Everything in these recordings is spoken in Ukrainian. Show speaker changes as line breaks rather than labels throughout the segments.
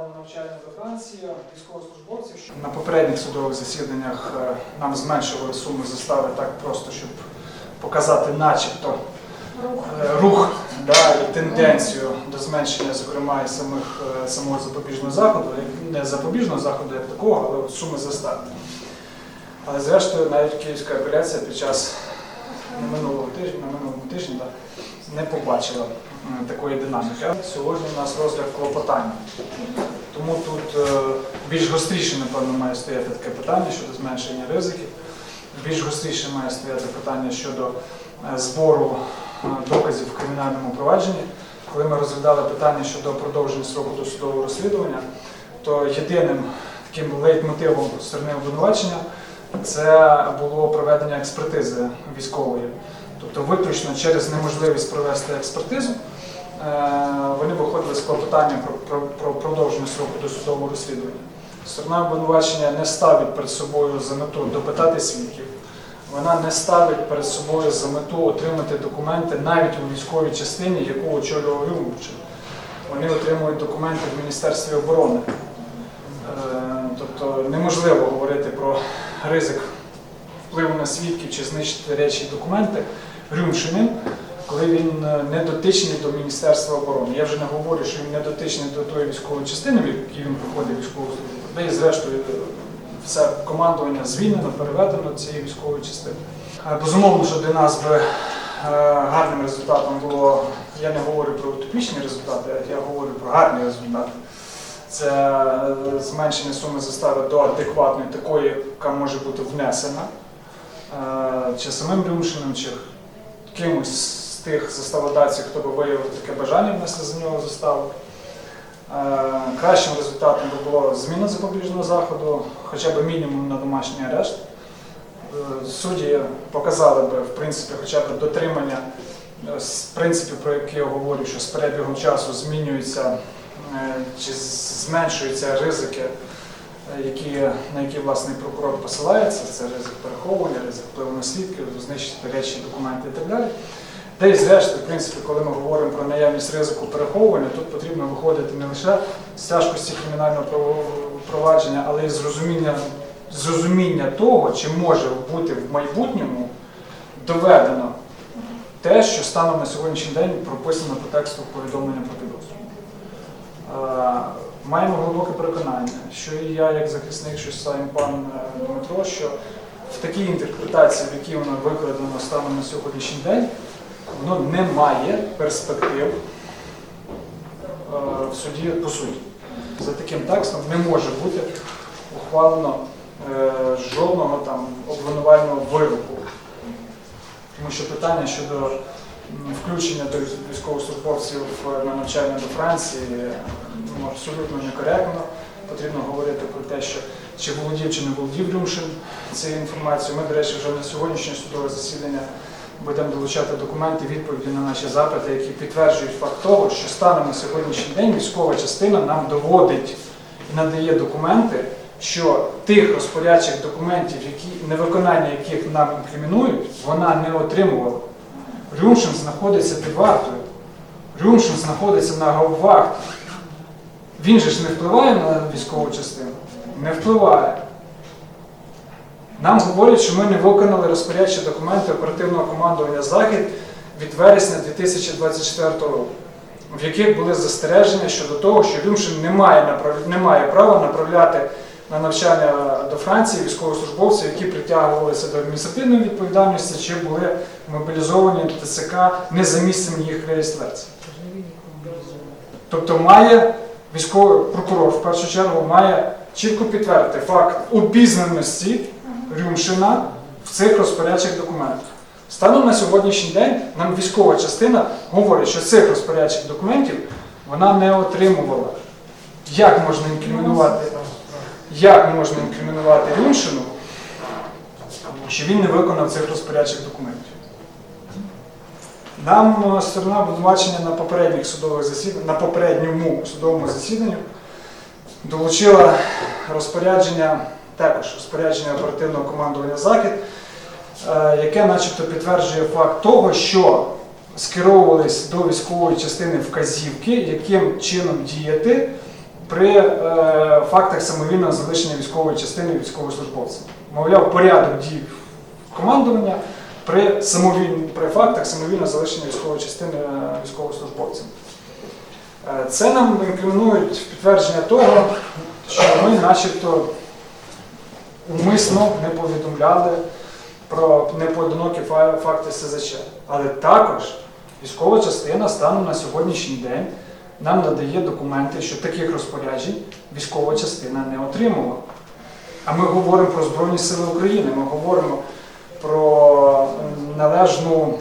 Навчальна вакансія військовослужбовців. що На попередніх судових засіданнях е, нам зменшували суми застави так просто, щоб показати начебто е, рух да, і тенденцію до зменшення, зокрема, і самих, е, самого запобіжного заходу, не запобіжного заходу як такого, але от суми застави. Але зрештою навіть Київська апеляція під час на минулого тижня, на минулому тижні не побачила такої динаміки. Сьогодні у нас розгляд клопотання. Тому тут е, більш гостріше, напевно, має стояти таке питання щодо зменшення ризиків. Більш гостріше має стояти питання щодо е, збору е, доказів в кримінальному провадженні. Коли ми розглядали питання щодо продовження строку досудового розслідування, то єдиним таким лейтмотивом сторони обвинувачення це було проведення експертизи військової. Тобто виключно через неможливість провести експертизу вони виходили з клопотанням про, про, про продовження строку досудового розслідування. Сторона обвинувачення не ставить перед собою за мету допитати свідків. Вона не ставить перед собою за мету отримати документи навіть у військовій частині, яку очолював Рюмовчин. Вони отримують документи в Міністерстві оборони. Е, Тобто неможливо говорити про ризик впливу на свідків чи знищити речі і документи Рюмшиним, коли він е, не дотичний до Міністерства оборони. Я вже не говорю, що він не дотичний до тої військової частини, в якій він проходить військову службу, де і зрештою е, все командування звільнено, переведено цієї військової частини. Е, Безумовно, що для нас би гарним результатом було, я не говорю про утопічні результати, я говорю про гарні результати. Це зменшення суми застави до адекватної такої, яка може бути внесена чи самим Рюмшиним, чи кимось тих заставодавців, хто би виявив таке бажання внести за нього заставу. Е, Кращим результатом би було зміна запобіжного заходу, хоча б мінімум на домашній арешт. Е, Судді показали би, в принципі, хоча б дотримання е, принципів, про які я говорю, що з перебігом часу змінюються чи зменшуються ризики, які, на які власний прокурор посилається. Це ризик переховування, ризик впливу на свідків, знищити речі, документи і так далі. Та й зрештою, в принципі, коли ми говоримо про наявність ризику переховування, тут потрібно виходити не лише з тяжкості кримінального провадження, але й з розуміння, того, чи може бути в майбутньому доведено те, що станом на сьогоднішній день прописано по тексту повідомлення про підозру. Маємо глибоке переконання, що і я, як захисник, що сам пан е, Дмитро, що в такій інтерпретації, в якій воно викладено станом на сьогоднішній день, воно не має перспектив е, в суді по суті. За таким текстом не може бути ухвалено е, жодного там обвинувального вироку. Тому що питання щодо включення до військовослужбовців е, на навчання до Франції ну, абсолютно некоректно. Потрібно говорити про те, що чи володів, чи не володів Рюмшин цією інформацією. Ми, до речі, вже на сьогоднішнє судове засідання будемо долучати документи, відповіді на наші запити, які підтверджують факт того, що станом на сьогоднішній день військова частина нам доводить і надає документи, що тих розпорядчих документів, які невиконання яких нам інкримінують, вона не отримувала. Рюмшин знаходиться під вартою. Рюмшин знаходиться на гауптвахті. Він же ж не впливає на військову частину? Не впливає. Нам говорять, що ми не виконали розпорядчі документи оперативного командування Захід від вересня 2024 року, в яких були застереження щодо того, що Рюмшин не має, не має права направляти на навчання до Франції військовослужбовців, які притягувалися до адміністративної відповідальності чи були мобілізовані до ТЦК не за місцем їх реєстрації. Тобто має військовий прокурор в першу чергу має чітко підтвердити факт обізнаності Рюмшина в цих розпорядчих документах. Станом на сьогоднішній день нам військова частина говорить, що цих розпорядчих документів вона не отримувала. Як можна інкримінувати, як можна інкримінувати Рюмшину, що він не виконав цих розпорядчих документів? Нам е, сторона обвинувачення на попередніх судових засіданнях, на попередньому судовому засіданні долучила розпорядження, також розпорядження оперативного командування Захід, е, яке начебто підтверджує факт того, що скеровувались до військової частини вказівки, яким чином діяти при е, фактах самовільного залишення військової частини військовослужбовців. Мовляв, порядок дій командування при, самовіль... при фактах самовільного залишення військової частини е, військовослужбовців. Це нам інкримінують підтвердження того, що ми начебто умисно не повідомляли про непоодинокі факти СЗЧ. Але також військова частина станом на сьогоднішній день нам надає документи, що таких розпоряджень військова частина не отримувала. А ми говоримо про Збройні Сили України, ми говоримо про належну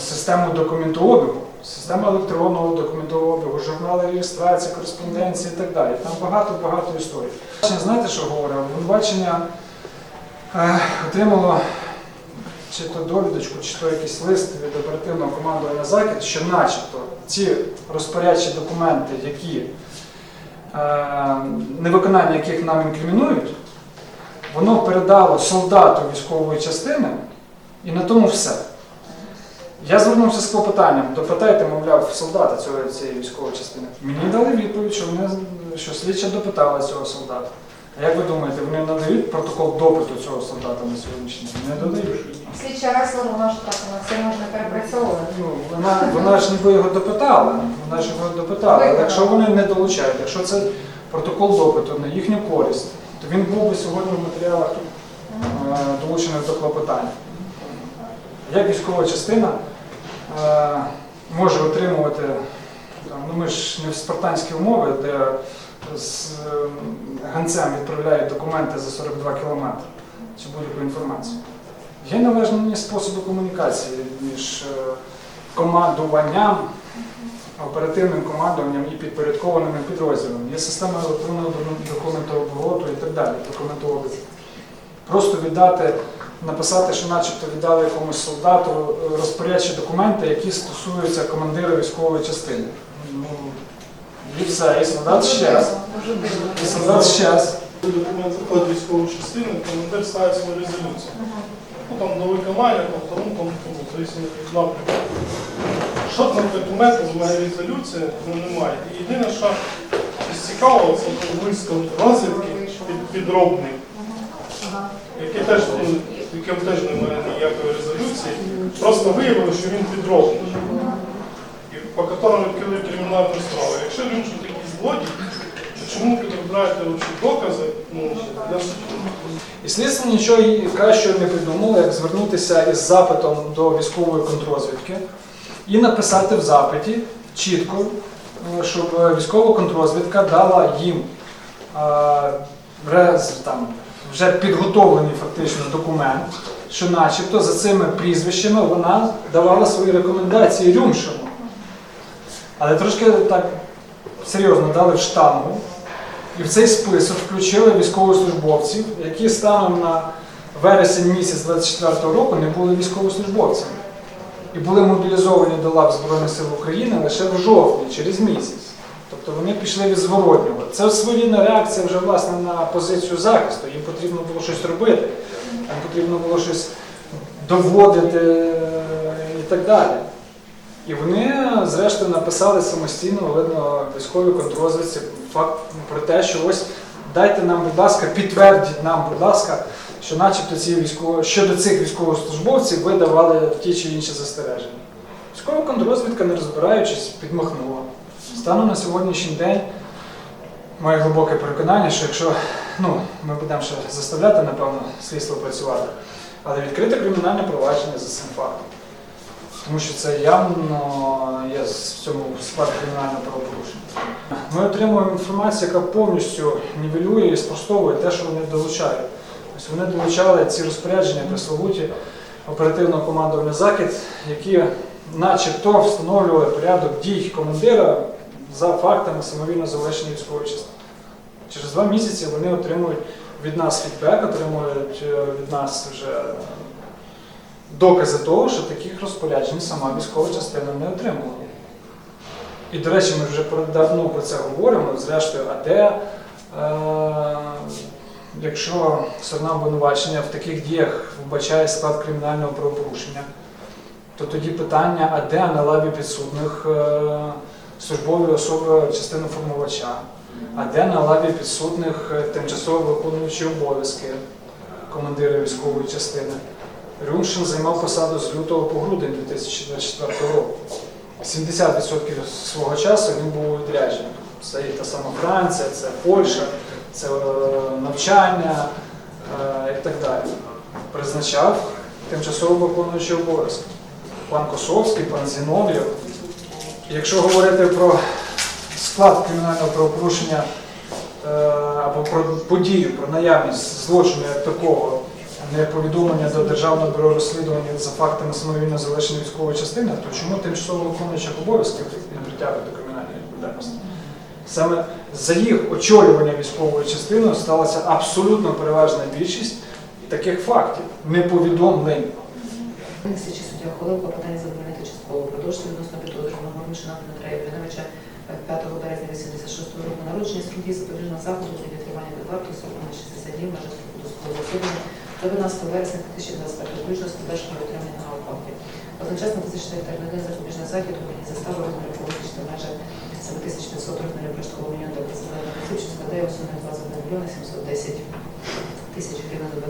систему документообігу, систему електронного документообігу, журнали реєстрації, кореспонденції і так далі. Там багато-багато історій. Знаєте, що говорив? Обвинувачення е, отримало чи то довідочку, чи то якийсь лист від оперативного командування Захід, що начебто ці розпорядчі документи, які е, невиконання яких нам інкримінують, воно передало солдату військової частини і на тому все. Я звернувся з клопотанням, допитайте, мовляв, солдата цього, цієї військової частини. Мені дали відповідь, що, вони, що слідча допитала цього солдата. А як ви думаєте, вони надають протокол допиту цього солдата на сьогоднішній день? Не додають.
Слідча Ресла, вона ж так, вона все можна перепрацьовувати.
Ну, вона, вона ж ніби його допитала, вона ж його допитала. Але якщо вони не долучають, якщо це протокол допиту на їхню користь, то він був би сьогодні в матеріалах е, долучений до клопотання. Як військова частина може отримувати, ну ми ж не в спартанські умови, де з е, ганцем відправляють документи за 42 кілометри чи будь-яку інформацію. Є належні способи комунікації між е, командуванням, оперативним командуванням і підпорядкованими підрозділами. Є система електронного документообороту і так далі. документообігу. Просто віддати, написати, що начебто віддали якомусь солдату розпорядчі документи, які стосуються командира військової частини. Ну, і все, і солдат.
Дуже дивно.
І солдат щас.
Документ заходить військову частину, командир ставить свою резолюцію. Ну там до виконання, там тому, тому, тому, то є від напрямку. Жодного документу з моєї резолюції ну, немає. І єдине, що цікаво, це вискав розвідки під, підробний, який теж, ну, яким теж немає ніякої резолюції. Просто виявили, що він підробний. По якому відкрили кримінальну справу. Якщо він що такий злодій, то чому підробляєте докази? Ну, я
І слідство нічого кращого не придумало, як звернутися із запитом до військової контрозвідки і написати в запиті чітко, е, щоб військова контрозвідка дала їм е, там, вже підготовлений фактично документ, що начебто за цими прізвищами вона давала свої рекомендації Рюмшину. Але трошки так серйозно дали в штангу. І в цей список включили військовослужбовців, які станом на вересень місяць 24-го року не були військовослужбовцями. І були мобілізовані до лав Збройних сил України лише в жовтні, через місяць. Тобто вони пішли від зворотнього. Це своєрідна реакція вже власне на позицію захисту. Їм потрібно було щось робити, їм потрібно було щось доводити е, і так далі. І вони, зрештою, написали самостійно, видно, військовій контрозвідці факт про те, що ось дайте нам, будь ласка, підтвердіть нам, будь ласка, що начебто ці військово... щодо цих військовослужбовців ви давали ті чи інші застереження. Військова контрозвідка, не розбираючись, підмахнула. Станом на сьогоднішній день моє глибоке переконання, що якщо ну, ми будемо ще заставляти, напевно, слідство працювати, але відкрите кримінальне провадження за цим фактом. Тому що це явно є в цьому склад кримінального правопорушення. Ми отримуємо інформацію, яка повністю нівелює і спростовує те, що вони долучають. Тобто вони долучали ці розпорядження присловуті оперативного командування Захід, які начебто встановлювали порядок дій командира за фактами самовільно залишення військової частини. Через два місяці вони отримують від нас фідбек, отримують е, від нас вже докази того, що таких розпоряджень сама військова частина не отримувала. І, до речі, ми вже давно про це говоримо, зрештою, а де, е, якщо сторона обвинувачення в таких діях вбачає склад кримінального правопорушення, то тоді питання, а де на лаві підсудних е, службові особи частини формувача, а де на лаві підсудних е, тимчасово виконуючі обов'язки командира військової частини. Рюмшин займав посаду з лютого по грудень 2024 року. 70% свого часу він був у відрядженні. Це і та сама Франція, це Польща, це е, навчання е, і так далі. Призначав тимчасово виконуючі обов'язки. Пан Косовський, пан Зінов'єв. Якщо говорити про склад кримінального правопорушення е, або про подію, про наявність злочину як такого, неповідомлення до Державного бюро розслідування за фактами самовільного залишення військової частини, то чому тимчасово виконуючих обов'язків не притягують до кримінальної відповідальності? Саме за їх очолювання військовою частиною сталася абсолютно переважна більшість таких фактів, неповідомлень.
Слідчий суддя ухвалив клопотання задовольнити частково продовжити відносно Мишина Дмитра Євгеновича 5 березня 86 року народження дії запобіжного заходу для відтримання під вартою сроком на 60 днів межі строку досудового засідання до 12 вересня 2025 включно з подальшим отримання на опалки. Одночасно фізичний один запобіжний захід у мені застави розміру політичних межах 7500 розмірів прожиткового мінімуму до президента осіб, що складає у сумі 21 мільйона 710 тисяч гривень до